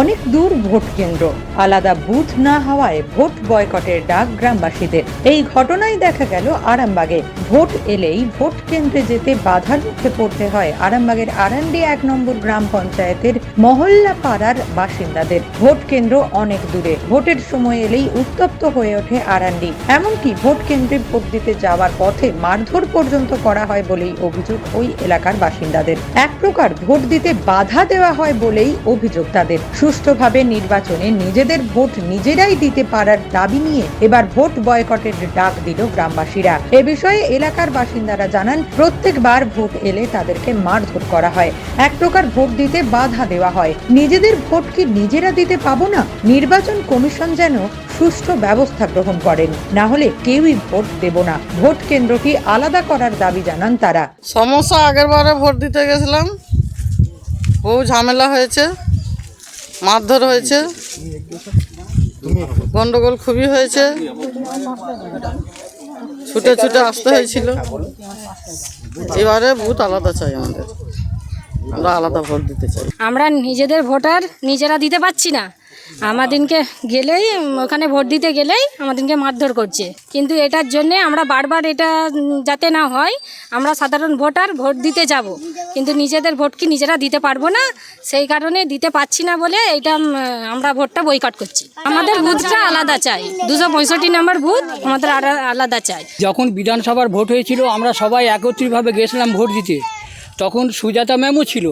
অনেক দূর ভোট কেন্দ্র। আলাদা বুথ না হওয়ায় ভোট বয়কটের ডাক গ্রামবাসীদের। এই ঘটনায় দেখা গেল আরামবাগে। ভোট এলেই ভোট কেন্দ্রে যেতে বাধার মুখে পড়তে হয় আরামবাগের আরান্ডি এক নম্বর গ্রাম পঞ্চায়েতের মহল্লা পাড়ার বাসিন্দাদের। ভোট কেন্দ্র অনেক দূরে। ভোটের সময় এলেই উত্তপ্ত হয়ে ওঠে আরান্ডি। এমনকি ভোট কেন্দ্রে ভোট দিতে যাওয়ার পথে মারধর পর্যন্ত করা হয় বলেই অভিযোগ ওই এলাকার বাসিন্দাদের। এক প্রকার ভোট দিতে বাধা দেওয়া হয় বলেই অভিযোগ তাদের। সুষ্ঠুভাবে নির্বাচনে নিজেদের ভোট নিজেরাই দিতে পারার দাবি নিয়ে এবার ভোট বয়কটের ডাক দিল গ্রামবাসীরা। এ বিষয়ে এলাকার বাসিন্দারা জানান, প্রত্যেকবার ভোট এলে তাদেরকে মারধর করা হয়। এক প্রকার ভোট দিতে বাধা দেওয়া হয়। নিজেদের ভোট কি নিজেরা দিতে পাবো না? নির্বাচন কমিশন যেন সুষ্ঠু ব্যবস্থা গ্রহণ করেন। না হলে কেউই ভোট দেব না। ভোট কেন্দ্রটি আলাদা করার দাবি জানান তারা। সমস্যা আগের বারে ভোট দিতে গেছিলাম। বহু ঝামেলা হয়েছে। মারধর হয়েছে। গন্ডগোল খুবই হয়েছে। ছুটে ছুটে আসতে হয়েছিল। এবারে ভূত আলাদা চাই আমাদের। আমরা আলাদা ভোট দিতে চাই। আমরা নিজেদের ভোটার নিজেরা দিতে পারছি না। আমাদেরকে গেলেই ওখানে ভোট দিতে গেলেই আমাদেরকে মারধর করছে। কিন্তু এটার জন্যে আমরা বারবার এটা যাতে না হয়, আমরা সাধারণ ভোটার ভোট দিতে যাব। কিন্তু নিজেদের ভোট কি নিজেরা দিতে পারব না? সেই কারণে দিতে পারছি না বলে এটা আমরা ভোটটা বয়কট করছি। আমাদের বুথটা আলাদা চাই। দুশো পঁয়ষট্টি নম্বর বুথ আমাদের আলাদা চাই। যখন বিধানসভার ভোট হয়েছিল, আমরা সবাই একত্রিতভাবে গেছিলাম ভোট দিতে। তখন সুজাতা ম্যামও ছিল।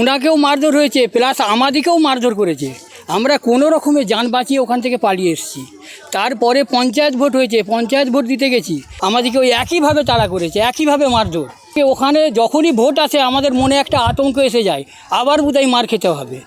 ওনাকেও মারধর হয়েছে, প্লাস আমাদেরকেও মারধর করেছে। আমরা কোনো রকমে যান বাঁচিয়ে ওখান থেকে পালিয়ে এসেছি। তারপরে পঞ্চায়েত ভোট হয়েছে, পঞ্চায়েত ভোট দিতে গেছি। আমাদেরকে ওই একইভাবে তাড়া করেছে, একইভাবে মারধর। ওখানে যখনই ভোট আসে, আমাদের মনে একটা আতঙ্ক এসে যায়, আবার বোধহয় মার খেতে হবে।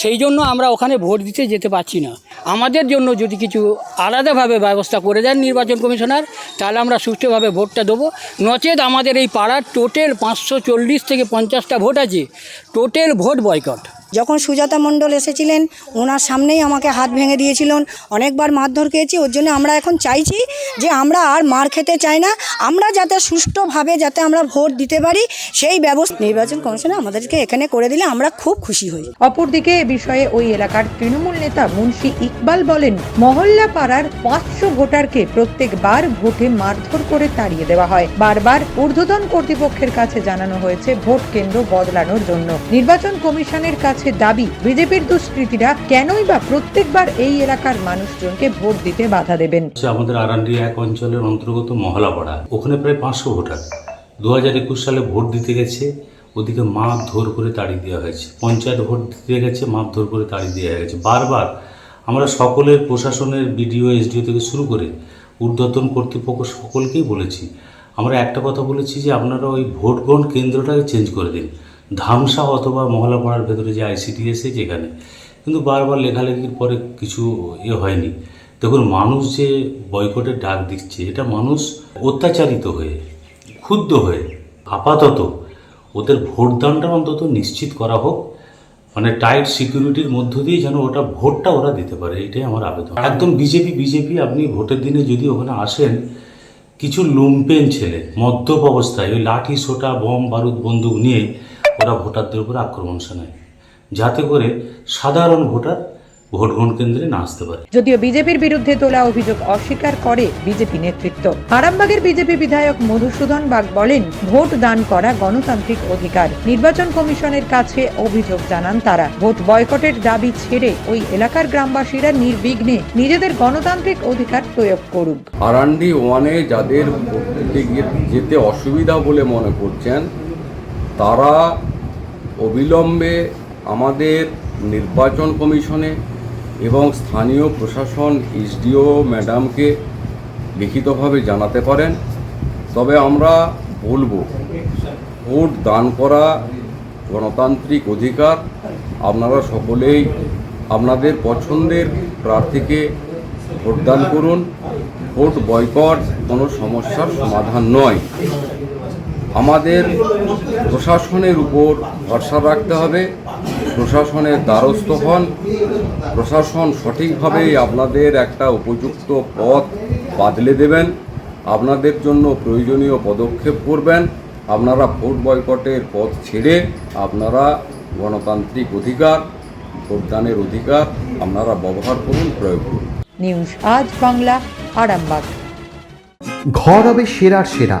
সেই জন্য আমরা ওখানে ভোট দিতে যেতে পারছি না। আমাদের জন্য যদি কিছু আলাদাভাবে ব্যবস্থা করে দেন নির্বাচন কমিশনার, তাহলে আমরা সুষ্ঠুভাবে ভোটটা দেবো। নচেত আমাদের এই পাড়ার টোটাল পাঁচশো চল্লিশ থেকে পঞ্চাশটা ভোট আছে, টোটাল ভোট বয়কট। যখন সুজাতা মণ্ডল এসেছিলেন, ওনার সামনেই আমাকে হাত ভেঙে দিয়েছিলেন। অনেকবার মারধর খেয়েছি, ওর জন্য আমরা এখন চাইছি যে আমরা আর মার খেতে চাই না। আমরা যাতে সুষ্ঠুভাবে যাতে আমরা ভোট দিতে পারি, সেই ব্যবস্থা নির্বাচন কমিশনে আমাদেরকে এখানে করে দিলে আমরা খুব খুশি হই। অপরদিকে এ বিষয়ে ওই এলাকার তৃণমূল নেতা মুন্সি ইকবাল বলেন মহল্লা পাড়ার পাঁচশো ভোটারকে প্রত্যেকবার ভোটে মারধর করে তাড়িয়ে দেওয়া হয়। বারবার ঊর্ধ্বতন কর্তৃপক্ষের কাছে জানানো হয়েছে, ভোট কেন্দ্র বদলানোর জন্য। নির্বাচন কমিশনের কাছে দাবি, বিজেপির দুষ্কৃতীরা কেনই বা প্রত্যেকবার এই এলাকার মানুষজনকে ভোট দিতে বাধা দেবেন? আমাদের আরান্ডি এক অঞ্চলের অন্তর্গত মহলাপাড়া। ওখানে প্রায় পাঁচশো ভোটার। দু হাজার একুশ সালে ভোট দিতে গেছে, ওদিকে মাপ ধর করে তাড়িয়ে দেওয়া হয়েছে। পঞ্চায়েত ভোট দিতে গেছে, মাপ ধর করে তাড়িয়ে দেওয়া হয়েছে। বারবার আমরা সকলের প্রশাসনের, বিডিও, এসডিও থেকে শুরু করে ঊর্ধ্বতন কর্তৃপক্ষ সকলকেই বলেছি। আমরা একটা কথা বলেছি যে আপনারা ওই ভোট গ্রহণ কেন্দ্রটাকে চেঞ্জ করে দিন। ধামসা অথবা মহলাপাড়ার ভেতরে যে আইসিটি এসে যেখানে। কিন্তু বারবার লেখালেখির পরে কিছু এ হয়নি। দেখুন, মানুষ যে বয়কটের ডাক দিচ্ছে, এটা মানুষ অত্যাচারিত হয়ে, ক্ষুব্ধ হয়ে, আপাতত ওদের ভোটদানটা অন্তত নিশ্চিত করা হোক। মানে টাইট সিকিউরিটির মধ্য দিয়ে যেন ওটা ভোটটা ওরা দিতে পারে, এটাই আমার আবেদন। একদম বিজেপি বিজেপি, আপনি ভোটের দিনে যদি ওখানে আসেন, কিছু লুম্পেন ছেলে, মদ্যপ অবস্থায়, ওই লাঠি সোটা বম, বারুদ, বন্দুক নিয়ে ওরা ভোটারদের উপর আক্রমণ শানায়। যাতে করে সাধারণ ভোটার ভোট গ্রহণ কেন্দ্রে না আসতে পারে। যদিও বিজেপির বিরুদ্ধে তোলা অভিযোগ অস্বীকার করে বিজেপি নেতৃত্ব। আরামবাগের বিজেপি বিধায়ক মধুসূদন বাগ বলেন ভোট দান করা গণতান্ত্রিক অধিকার। নির্বাচন কমিশনের কাছে অভিযোগ জানান তারা। ভোট বয়কটের দাবি ছেড়ে ওই এলাকার গ্রামবাসীরা নির্বিঘ্নে নিজেদের গণতান্ত্রিক অধিকার প্রয়োগ করুক। আরান্ডি ওয়ানে যাদের ভোট যেতে অসুবিধা বলে মনে করছেন তারা অবিলম্বে আমাদের নির্বাচন কমিশনে এবং স্থানীয় প্রশাসন, এসডিও ম্যাডামকে লিখিতভাবে জানাতে পারেন। তবে আমরা বলব, ভোট দান করা গণতান্ত্রিক অধিকার আপনারা সকলেই আপনাদের পছন্দের প্রার্থীকে ভোটদান করুন। ভোট বয়কট কোনো সমস্যার সমাধান নয়। আমাদের প্রশাসনের উপর ভরসা রাখতে হবে প্রশাসনের দ্বারস্থ হন। প্রশাসন সঠিকভাবে আপনাদের একটা উপযুক্ত পথ বাদলে দেবেন আপনাদের জন্য প্রয়োজনীয় পদক্ষেপ করবেন। আপনারা ভোট বয়কটের পথ ছেড়ে আপনারা গণতান্ত্রিক অধিকার ভোটদানের অধিকার আপনারা ব্যবহার করুন প্রয়োগ করুন। নিউজ আজ বাংলা আরামবাগ। ঘর হবে সেরার সেরা।